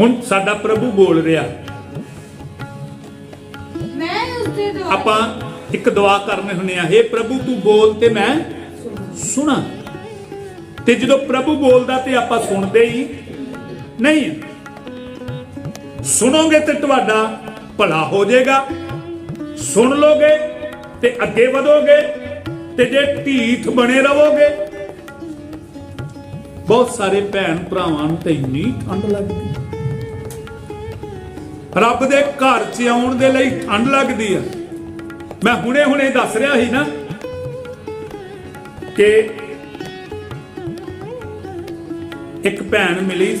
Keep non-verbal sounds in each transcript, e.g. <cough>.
ਹੁਣ ਸਾਡਾ ਪ੍ਰਭੂ ਬੋਲ ਰਿਹਾ। ਮੈਂ ਉਸ ਦੇ ਦੁਆਰਾ ਆਪਾਂ ਇੱਕ ਦੁਆ ਕਰਨੇ ਹੁੰਨੇ ਆ हे ਪ੍ਰਭੂ ਤੂੰ ਬੋਲ ਤੇ ਮੈਂ ਸੁਣਾ। ਤੇ ਜਦੋਂ ਪ੍ਰਭੂ ਬੋਲਦਾ ਤੇ ਆਪਾਂ ਸੁਣਦੇ ਹੀ ਨਹੀਂ। ਸੁਣੋਗੇ ਤੇ ਤੁਹਾਡਾ ਭਲਾ ਹੋ ਜਾਏਗਾ। ਸੁਣ ਲੋਗੇ ਤੇ ਅੱਗੇ ਵਧੋਗੇ ਤੇ ਜੇ ਢੀਠ ਬਣੇ ਰਹੋਗੇ। ਬਹੁਤ ਸਾਰੇ ਭੈਣ ਭਰਾਵਾਂ ਨੂੰ ਤੇ ਇੰਨੀ ਠੰਡ ਲੱਗਦੀ। ਰੱਬ ਦੇ ਘਰ 'ਚ ਆਉਣ ਦੇ ਲਈ ਠੰਡ ਲੱਗਦੀ ਆ। ਮੈਂ ਹੁਣੇ ਹੁਣੇ ਦੱਸ ਰਿਹਾ ਸੀ ਨਾ ਕਿ ਇੱਕ ਭੈਣ ਮਿਲੀ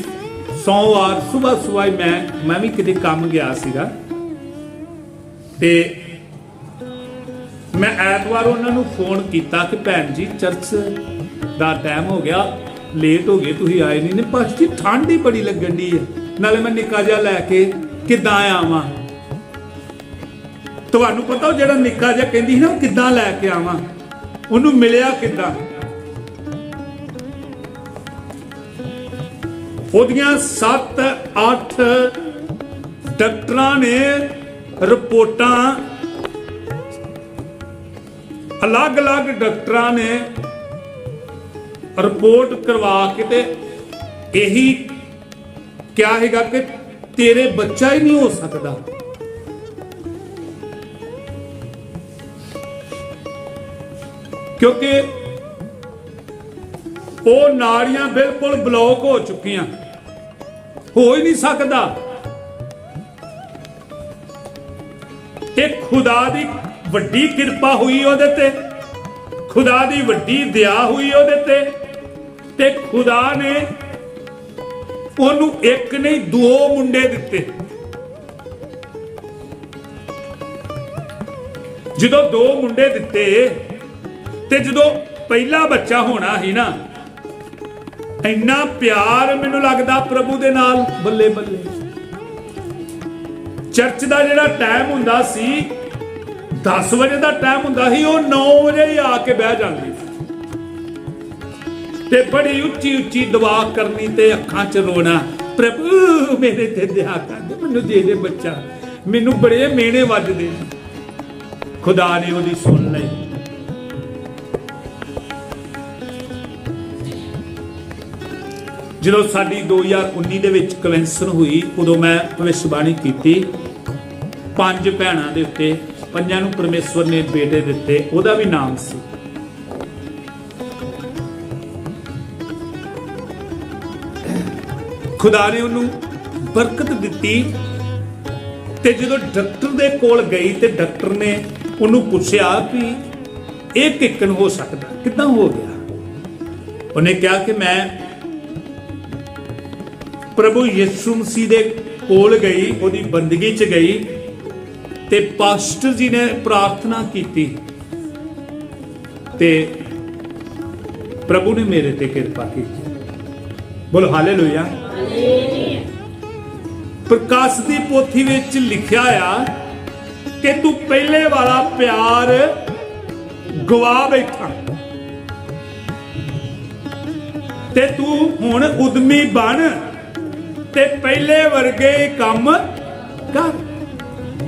ਸੋਮਵਾਰ ਸਵੇਰ ਸਵੇਰ ਮੈਂ ਮੈਂ ਵੀ ਕਿਤੇ ਕੰਮ ਗਿਆ ਸੀਗਾ ਤੇ ਮੈਂ ਐਤਵਾਰ ਉਹਨਾਂ ਨੂੰ ਫੋਨ ਕੀਤਾ ਕਿ ਭੈਣ ਜੀ ਚਰਚ ਦਾ ਟਾਈਮ ਹੋ ਗਿਆ ਲੇਟ ਹੋ ਗਏ, ਤੁਸੀਂ ਆਏ ਨਹੀਂ ਨੇ ਪਾਸ ਜੀ, ਠੰਡ ਹੀ ਬੜੀ ਲੱਗਣ ਦੀ ਹੈ ਨਾਲੇ ਮੈਂ ਨਿੱਕਾ ਜਿਹਾ ਲੈ ਕੇ ਕਿੱਦਾਂ ਆਵਾਂ ਤੁਹਾਨੂੰ ਪਤਾ ਉਹ ਜਿਹੜਾ ਨਿੱਕਾ ਜਿਹਾ ਕਹਿੰਦੀ ਸੀ ਨਾ, ਉਹ ਕਿੱਦਾਂ ਲੈ ਕੇ ਆਵਾਂ? ਉਹਨੂੰ ਮਿਲਿਆ ਕਿੱਦਾਂ? ਉਹਦੀਆਂ 7 8 ਡਾਕਟਰਾਂ ਨੇ ਰਿਪੋਰਟਾਂ, ਅਲੱਗ-ਅਲੱਗ ਡਾਕਟਰਾਂ ਨੇ ਰਿਪੋਰਟ ਕਰਵਾ ਕੇ ਤੇ ਇਹੀ ਕਿਹਾ ਹੈਗਾ ਕਿ ਤੇਰੇ ਬੱਚਾ ਹੀ ਨਹੀਂ ਹੋ ਸਕਦਾ। ਕਿਉਂਕਿ ਉਹ ਨਾੜੀਆਂ ਬਿਲਕੁਲ ਬਲੌਕ ਹੋ ਚੁੱਕੀਆਂ। ਹੋ ਹੀ ਨਹੀਂ ਸਕਦਾ। ਤੇ ਖੁਦਾ ਦੀ ਵੱਡੀ ਕਿਰਪਾ ਹੋਈ ਉਹਦੇ ਤੇ। ਖੁਦਾ ਦੀ ਵੱਡੀ ਦਇਆ ਹੋਈ ਉਹਦੇ ਤੇ। ਤੇ ਖੁਦਾ ਨੇ ਉਹਨੂੰ ਇੱਕ ਨਹੀਂ, ਦੋ ਮੁੰਡੇ ਦਿੱਤੇ। ਜਦੋਂ ਦੋ ਮੁੰਡੇ ਦਿੱਤੇ ਤੇ ਜਦੋਂ ਪਹਿਲਾ ਬੱਚਾ ਹੋਣਾ ਸੀ ਨਾ, ਇੰਨਾ ਪਿਆਰ ਮੈਨੂੰ ਲੱਗਦਾ ਪ੍ਰਭੂ ਦੇ ਨਾਲ ਬੱਲੇ ਬੱਲੇ। ਚਰਚ ਦਾ ਜਿਹੜਾ ਟਾਈਮ ਹੁੰਦਾ ਸੀ 10 ਵਜੇ ਦਾ ਟਾਈਮ ਹੁੰਦਾ ਸੀ, ਉਹ 9 ਵਜੇ ਹੀ ਆ ਕੇ ਬਹਿ ਜਾਂਦੀ। ਤੇ ਬੜੀ ਉੱਚੀ ਉੱਚੀ ਦੁਆ ਕਰਨੀ ਤੇ ਅੱਖਾਂ 'ਚ ਰੋਣਾ। ਪ੍ਰਭੂ, ਮੇਰੇ ਤੇ ਦਇਆ ਕਰ ਮੈਨੂੰ ਦੇ ਦੇ ਬੱਚਾ। ਮੈਨੂੰ ਬੜੇ ਮੇਣੇ ਵੱਜਦੇ। ਖੁਦਾ ਨੇ ਉਹਦੀ ਸੁਣ ਲਈ। ਜਦੋਂ ਸਾਡੀ 2019 ਦੇ ਵਿੱਚ ਕਵੈਂਸਰ ਹੋਈ, ਉਦੋਂ ਮੈਂ ਭਵਿੱਖਬਾਣੀ ਕੀਤੀ। ਪੰਜ ਭੈਣਾਂ ਦੇ ਉੱਤੇ, ਪੰਜਾਂ ਨੂੰ ਪਰਮੇਸ਼ਵਰ ਨੇ ਬੇਟੇ ਦਿੱਤੇ, ਉਹਦਾ ਵੀ ਨਾਮ ਸੀ। ਖੁਦਾ ਨੇ ਉਹਨੂੰ ਬਰਕਤ ਦਿੱਤੀ ਤੇ ਜਦੋਂ ਡਾਕਟਰ ਦੇ ਕੋਲ ਗਈ ਤੇ ਡਾਕਟਰ ਨੇ ਉਹਨੂੰ ਪੁੱਛਿਆ ਕਿ ਇਹ ਕਿੱਕਣ ਹੋ ਸਕਦਾ, ਕਿੱਦਾਂ ਹੋ ਗਿਆ? ਉਹਨੇ ਕਿਹਾ ਕਿ ਮੈਂ ਪ੍ਰਭੂ ਯਿਸੂ ਮਸੀਹ ਦੇ ਕੋਲ ਗਈ, ਉਹਦੀ ਬੰਦਗੀ 'ਚ ਗਈ ਤੇ ਪਾਸਟਰ ਜੀ ਨੇ ਪ੍ਰਾਰਥਨਾ ਕੀਤੀ ਤੇ ਪ੍ਰਭੂ ਨੇ ਮੇਰੇ ਤੇ ਕਿਰਪਾ ਕੀਤੀ। ਬੋਲ, ਹਾਲੇਲੂਇਆ। ਪ੍ਰਕਾਸ਼ ਦੀ ਪੋਥੀ ਵਿੱਚ ਲਿਖਿਆ ਆ ਕਿ ਤੂੰ ਪਹਿਲੇ ਵਾਲਾ ਪਿਆਰ ਗਵਾ ਬੈਠਾ। ਤੇ ਤੂੰ ਹੁਣ ਉਦਮੀ ਬਣ ਤੇ ਪਹਿਲੇ ਵਰਗੇ ਕੰਮ ਕਰ।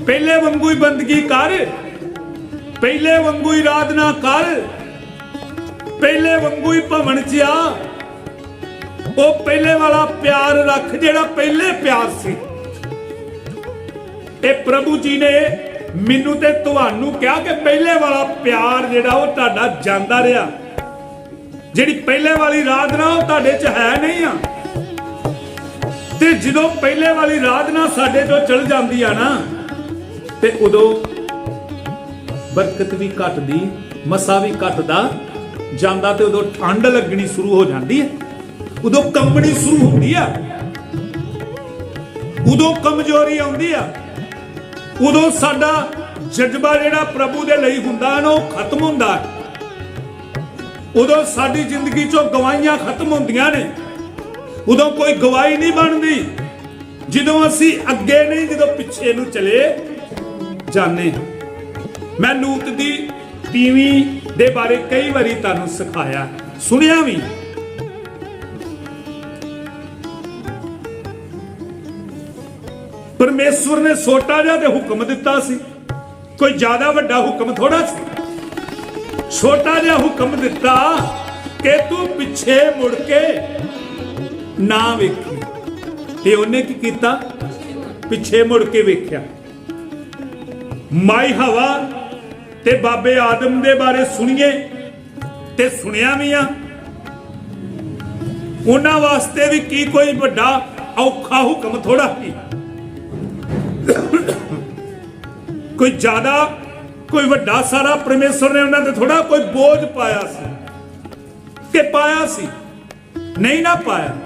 ਪਹਿਲੇ ਵਾਂਗੂ ਹੀ ਬੰਦਗੀ ਕਰ, ਪਹਿਲੇ ਵਾਂਗੂ ਹੀ ਆਰਾਧਨਾ ਕਰ, ਪਹਿਲੇ ਵਾਂਗੂ ਹੀ ਭਵਨ ਚ ਆ। ਉਹ ਪਹਿਲੇ ਵਾਲਾ ਪਿਆਰ ਰੱਖ ਜਿਹੜਾ ਪਹਿਲੇ ਪਿਆਰ ਸੀ। ਇਹ ਪ੍ਰਭੂ ਜੀ ਨੇ ਮੈਨੂੰ ਤੇ ਤੁਹਾਨੂੰ ਕਿਹਾ ਕਿ ਪਹਿਲੇ ਵਾਲਾ ਪਿਆਰ ਜਿਹੜਾ ਉਹ ਤੁਹਾਡਾ ਜਾਂਦਾ ਰਿਹਾ। ਜਿਹੜੀ ਪਹਿਲੇ ਵਾਲੀ ਰਾਧਨਾ ਉਹ ਤੁਹਾਡੇ ਚ ਹੈ ਨਹੀਂ ਆ। ਤੇ ਜਦੋਂ ਪਹਿਲੇ ਵਾਲੀ ਰਾਧਨਾ ਸਾਡੇ ਤੋਂ ਚਲ ਜਾਂਦੀ ਆ ਨਾ, ਤੇ ਉਦੋਂ ਬਰਕਤ ਵੀ ਘਟਦੀ, ਮਸਾ ਵੀ ਘਟਦਾ, ਜਾਂਦਾ ਤੇ ਉਦੋਂ ਠੰਡ ਲੱਗਣੀ ਸ਼ੁਰੂ ਹੋ ਜਾਂਦੀ ਹੈ। ਉਦੋਂ ਕੰਬਣੀ ਸ਼ੁਰੂ ਹੁੰਦੀ ਆ। ਉਦੋਂ ਕਮਜ਼ੋਰੀ ਆਉਂਦੀ ਆ। ਉਦੋਂ ਸਾਡਾ ਜਜ਼ਬਾ ਜਿਹੜਾ ਪ੍ਰਭੂ ਦੇ ਲਈ ਹੁੰਦਾ ਨਾ, ਉਹ ਖਤਮ ਹੁੰਦਾ ਉਦੋਂ ਸਾਡੀ ਜ਼ਿੰਦਗੀ ਚੋਂ ਗਵਾਈਆਂ ਖਤਮ ਹੁੰਦੀਆਂ ਨੇ। ਉਦੋਂ ਕੋਈ ਗਵਾਈ ਨਹੀਂ ਬਣਦੀ। ਜਦੋਂ ਅਸੀਂ ਅੱਗੇ ਨਹੀਂ, ਜਦੋਂ ਪਿੱਛੇ ਨੂੰ ਚਲੇ ਜਾਣੇ ਮੈਂ ਲੂਤ ਦੀ ਤੀਵੀਂ ਦੇ ਬਾਰੇ ਕਈ ਵਾਰੀ ਤੁਹਾਨੂੰ ਸਿਖਾਇਆ। ਸੁਣਿਆ ਵੀ। ਪਰਮੇਸ਼ਵਰ ਨੇ ਛੋਟਾ ਜਿਹਾ ਤੇ ਹੁਕਮ ਦਿੱਤਾ ਸੀ। ਕੋਈ ਜ਼ਿਆਦਾ ਵੱਡਾ ਹੁਕਮ ਥੋੜਾ ਸੀ। ਛੋਟਾ ਜਿਹਾ ਹੁਕਮ ਦਿੱਤਾ ਕਿ ਤੂੰ ਪਿੱਛੇ ਮੁੜ ਕੇ ਨਾ ਵੇਖੀ। ਤੇ ਉਹਨੇ ਕੀ ਕੀਤਾ? ਪਿੱਛੇ ਮੁੜ ਕੇ ਵੇਖਿਆ। ਮਾਈ ਹਵਾ ਤੇ ਬਾਬੇ ਆਦਮ ਦੇ ਬਾਰੇ ਸੁਣੀਏ ਤੇ ਸੁਣਿਆ ਵੀ ਆ। ਉਹਨਾਂ ਵਾਸਤੇ ਵੀ ਕੀ ਕੋਈ ਵੱਡਾ ਔਖਾ ਹੁਕਮ ਥੋੜਾ ਸੀ। <laughs> ਕੋਈ ਜ਼ਿਆਦਾ, ਕੋਈ ਵੱਡਾ ਸਾਰਾ ਪਰਮੇਸ਼ਰ ਨੇ ਉਹਨਾਂ ਤੇ ਥੋੜਾ ਕੋਈ ਬੋਝ ਪਾਇਆ ਸੀ। ਕਿ ਪਾਇਆ ਸੀ? ਨਹੀਂ ਨਾ ਪਾਇਆ।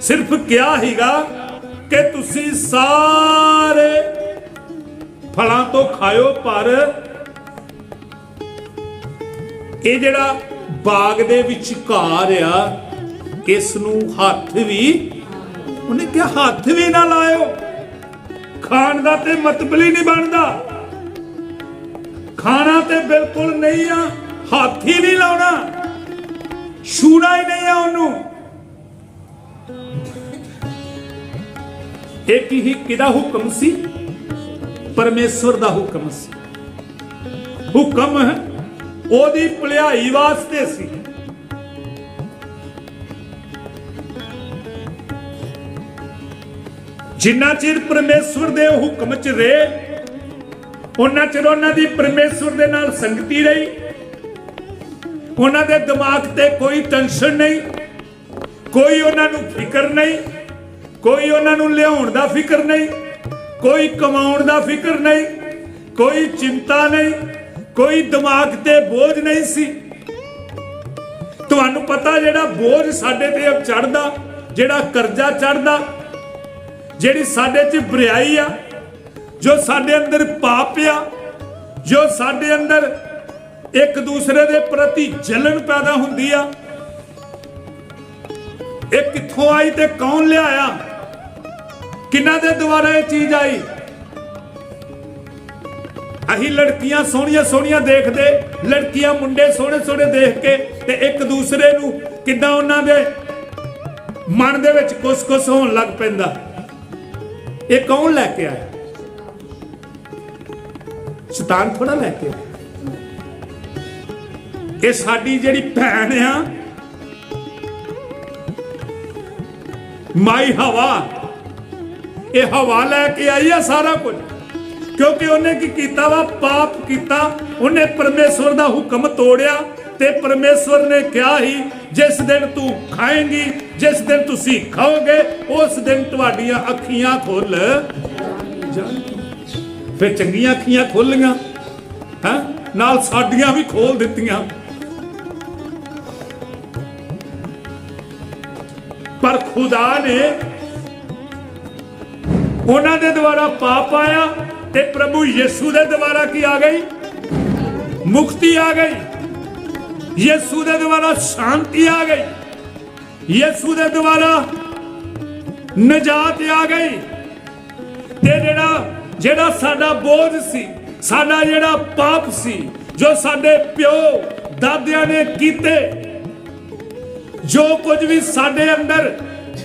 ਸਿਰਫ ਕਿਹਾ ਹੀਗਾ ਕਿ ਤੁਸੀਂ ਸਾਰੇ ਫਲਾਂ ਤੋਂ ਖਾਇਓ, ਪਰ ਇਹ ਜਿਹੜਾ ਬਾਗ ਦੇ ਵਿਚਕਾਰ ਆ, ਇਸ ਨੂੰ ਹੱਥ ਵੀ, ਉਹਨੇ ਕਿਹਾ ਹੱਥ ਵੀ ਨਾ ਲਾਇਓ। ਖਾਣ ਦਾ ਤੇ ਮਤਬਲ ਹੀ ਨਹੀਂ ਬਣਦਾ। ਖਾਣਾ ਤੇ ਬਿਲਕੁਲ ਨਹੀਂ ਆ, ਹੱਥ ਹੀ ਨਹੀਂ ਲਾਉਣਾ। ਛੂਣਾ ਹੀ ਨਹੀਂ ਆ ਉਹਨੂੰ। ਇੱਕ ਹੀ ਕਿਹਦਾ ਹੁਕਮ ਸੀ? ਪਰਮੇਸ਼ਵਰ ਦਾ ਹੁਕਮ ਸੀ। ਹੁਕਮ ਉਹਦੀ ਭਲਾਈ ਵਾਸਤੇ ਸੀ। ਜਿੰਨਾ ਚਿਰ ਪਰਮੇਸ਼ਵਰ ਦੇ ਹੁਕਮ ਚ ਰਹੇ ਉਹਨਾਂ ਚਿਰ ਉਹਨਾਂ ਦੀ ਪਰਮੇਸ਼ਵਰ ਦੇ ਨਾਲ ਸੰਗਤੀ ਰਹੀ। ਉਹਨਾਂ ਦੇ ਦਿਮਾਗ ਤੇ ਕੋਈ ਟੈਨਸ਼ਨ ਨਹੀਂ, ਕੋਈ ਉਹਨਾਂ ਨੂੰ ਫਿਕਰ ਨਹੀਂ, ਕੋਈ ਉਹਨਾਂ ਨੂੰ ਲਿਆਉਣ ਦਾ ਫਿਕਰ ਨਹੀਂ, ਕੋਈ ਕਮਾਉਣ ਦਾ ਫਿਕਰ ਨਹੀਂ, ਕੋਈ ਚਿੰਤਾ ਨਹੀਂ, ਕੋਈ ਦਿਮਾਗ ਤੇ ਬੋਝ ਨਹੀਂ ਸੀ। ਤੁਹਾਨੂੰ ਪਤਾ ਜਿਹੜਾ ਬੋਝ ਸਾਡੇ ਤੇ ਚੜਦਾ ਜਿਹੜਾ ਕਰਜ਼ਾ ਚੜਦਾ ਜਿਹੜੀ ਸਾਡੇ 'ਚ ਬੁਰਾਈ ਆ, ਜੋ ਸਾਡੇ ਅੰਦਰ ਪਾਪ ਆ, ਜੋ ਸਾਡੇ ਅੰਦਰ ਇੱਕ ਦੂਸਰੇ ਦੇ ਪ੍ਰਤੀ ਜਲਨ ਪੈਦਾ ਹੁੰਦੀ ਆ, ਇਹ ਕਿੱਥੋਂ ਆਈ ਤੇ ਕੌਣ ਲਿਆਇਆ? ਕਿੰਨਾ ਦੇ ਦੁਆਰਾ ਇਹ ਚੀਜ਼ ਆਈ? ਅਹੀ ਲੜਕੀਆਂ ਸੋਹਣੀਆਂ ਸੋਹਣੀਆਂ ਦੇਖਦੇ, ਲੜਕੀਆਂ ਮੁੰਡੇ ਸੋਹਣੇ ਸੋਹਣੇ ਦੇਖ ਕੇ ਤੇ ਇੱਕ ਦੂਸਰੇ ਨੂੰ ਕਿੱਦਾਂ ਉਹਨਾਂ ਦੇ ਮਨ ਦੇ ਵਿੱਚ ਕੁਸ-ਕੁਸ ਹੋਣ ਲੱਗ ਪੈਂਦਾ। ਇਹ ਕੌਣ ਲੈ ਕੇ ਆਇਆ? ਸ਼ੈਤਾਨ ਥੋੜਾ ਲੈ ਕੇ ਆਇਆ। ਇਹ ਸਾਡੀ ਜਿਹੜੀ ਭੈਣ ਆ, ਮਾਈ ਹਵਾ। ਇਹ ਹਵਾ ਲੈ ਕੇ ਆਈ ਆ ਸਾਰਾ ਕੁਝ। ਕਿਉਂਕਿ ਉਹਨੇ ਕੀ ਕੀਤਾ ਵਾ? ਪਾਪ ਕੀਤਾ। ਉਹਨੇ ਪਰਮੇਸ਼ਵਰ ਦਾ ਹੁਕਮ ਤੋੜਿਆ ਤੇ ਪਰਮੇਸ਼ਵਰ ਨੇ ਕਿਹਾ ਹੀ ਜਿਸ ਦਿਨ ਤੂੰ ਖਾਏਂਗੀ, ਜਿਸ ਦਿਨ ਤੁਸੀਂ ਖਾਓਗੇ, ਉਸ ਦਿਨ ਤੁਹਾਡੀਆਂ ਅੱਖੀਆਂ ਖੁੱਲ ਜਾਣਗੀਆਂ। ਫਿਰ ਚੰਗੀਆਂ ਅੱਖੀਆਂ ਖੁੱਲੀਆਂ, ਹੈ? ਨਾਲ ਸਾਡੀਆਂ ਵੀ ਖੋਲ ਦਿੱਤੀਆਂ। ਪਰ ਖੁਦਾ ਨੇ ਉਹਨਾਂ ਦੇ ਦੁਆਰਾ ਪਾਪ ਆਇਆ ਤੇ ਪ੍ਰਭੂ ਯਿਸੂ ਦੇ ਦੁਆਰਾ ਕੀ ਆ ਗਈ? ਮੁਕਤੀ ਆ ਗਈ। ਯਿਸੂ ਦੇ ਦੁਆਰਾ ਸ਼ਾਂਤੀ ਆ ਗਈ। ਯਿਸੂ ਦੇ ਦੁਆਰਾ ਨਜਾਤ ਆ ਗਈ। ਤੇ ਜਿਹੜਾ ਜਿਹੜਾ ਸਾਡਾ ਬੋਝ ਸੀ, ਸਾਡਾ ਜਿਹੜਾ ਪਾਪ ਸੀ, ਜੋ ਸਾਡੇ ਪਿਓ, ਦਾਦਿਆਂ ਨੇ ਕੀਤੇ, ਜੋ ਕੁਝ ਵੀ ਸਾਡੇ ਅੰਦਰ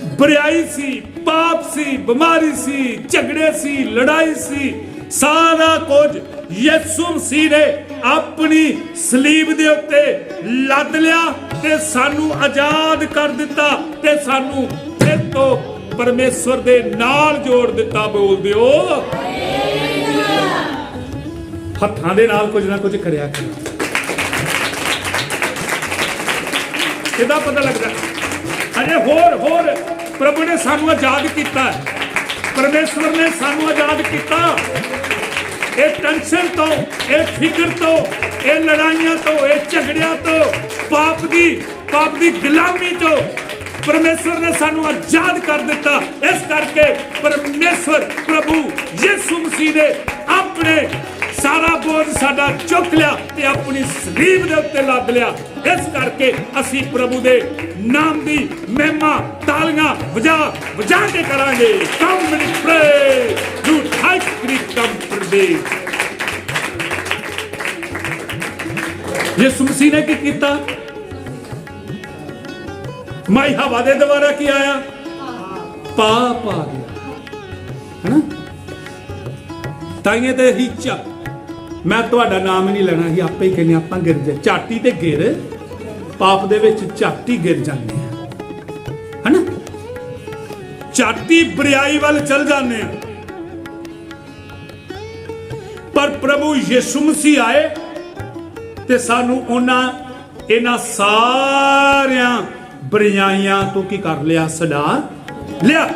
ਬੁਰਾਈ ਸੀ, ਪਾਪ ਸੀ, ਬਿਮਾਰੀ ਸੀ, ਝਗੜੇ ਸੀ, ਲੜਾਈ ਸੀ, ਸਾਰਾ ਕੁਝ ਯਿਸੂ ਮਸੀਹ ਨੇ ਆਪਣੀ ਸਲੀਬ ਦੇ ਉੱਤੇ ਲੱਦ ਲਿਆ ਤੇ ਸਾਨੂੰ ਆਜ਼ਾਦ ਕਰ ਦਿੱਤਾ ਤੇ ਸਾਨੂੰ ਫਿਰ ਤੋਂ ਪਰਮੇਸ਼ਵਰ ਦੇ ਨਾਲ ਜੋੜ ਦਿੱਤਾ ਬੋਲ ਦਿਓ। ਹੱਥਾਂ ਦੇ ਨਾਲ ਕੁਝ ਨਾ ਕੁਝ ਕਰਿਆ ਕਰੋ। ਕਿਦਾਂ ਪਤਾ ਲੱਗਦਾ? ਅਜੇ ਹੋਰ ਹੋਰ। ਪ੍ਰਭੂ ਨੇ ਸਾਨੂੰ ਆਜ਼ਾਦ ਕੀਤਾ। ਪਰਮੇਸ਼ਵਰ ਨੇ ਸਾਨੂੰ ਆਜ਼ਾਦ ਕੀਤਾ। ਇਹ ਟੈਨਸ਼ਨ ਤੋਂ, ਇਹ ਫਿਕਰ ਤੋਂ, ਇਹ ਲੜਾਈਆਂ ਤੋਂ, ਇਹ ਝਗੜਿਆਂ ਤੋਂ, ਪਾਪ ਦੀ ਪਾਪ ਦੀ ਗੁਲਾਮੀ ਤੋਂ ਪਰਮੇਸ਼ਵਰ ਨੇ ਸਾਨੂੰ ਆਜ਼ਾਦ ਕਰ ਦਿੱਤਾ। ਇਸ ਕਰਕੇ ਪਰਮੇਸ਼ਵਰ ਪ੍ਰਭੂ ਯਿਸੂ ਮਸੀਹ ਨੇ ਆਪਣੇ ਸਾਰਾ ਬੋਝ ਸਾਡਾ ਚੁੱਕ ਲਿਆ ਤੇ ਆਪਣੀ ਸਲੀਬ ਦੇ ਉੱਤੇ ਲੱਦ ਲਿਆ। ਇਸ ਕਰਕੇ ਅਸੀਂ ਪ੍ਰਭੂ ਦੇ ਨਾਮ ਦੀ ਮਹਿਮਾ ਤਾਲੀਆਂ ਵਜਾ ਵਜਾ ਕੇ ਕਰਾਂਗੇ। ਕਮ ਮਨੀ ਪ੍ਰੇ ਯੂ ਹਾਈ ਕ੍ਰਿਕਮ ਪ੍ਰਦੇ ਯਿਸੂ ਮਸੀਹ ਨੇ ਕੀ ਕੀਤਾ? ਮਾਈ ਹਵਾ ਦੇ ਦੁਆਰਾ ਕੀ ਆਇਆ? ਪਾਪ ਆ ਗਿਆ। ਹੈਨਾ? ਤਾਈਏ ਤੇ ਹੀ ਮੈਂ ਤੁਹਾਡਾ ਨਾਮ ਨਹੀਂ ਲੈਣਾ ਸੀ ਆਪੇ ਹੀ ਕਹਿੰਦੇ ਆਪਾਂ ਗਿਰ ਜਾ ਝਾਟੀ ਤੇ ਗਿਰ। ਪਾਪ ਦੇ ਵਿੱਚ ਝਾਟੀ ਗਿਰ ਜਾਂਦੇ ਆ ਹਨਾ? ਝਾਟੀ ਬਰਿਆਈ ਵੱਲ ਚਲ ਜਾਂਦੇ ਆ। ਪਰ ਪ੍ਰਭੂ ਯਿਸੂ ਮਸੀਹ ਆਏ ਤੇ ਸਾਨੂੰ ਉਹਨਾਂ, ਇਹਨਾਂ ਸਾਰਿਆਂ ਬਰਿਆਈਆਂ ਤੋਂ ਕੀ ਕਰ ਲਿਆ? ਸਦਾ ਲਿਆ।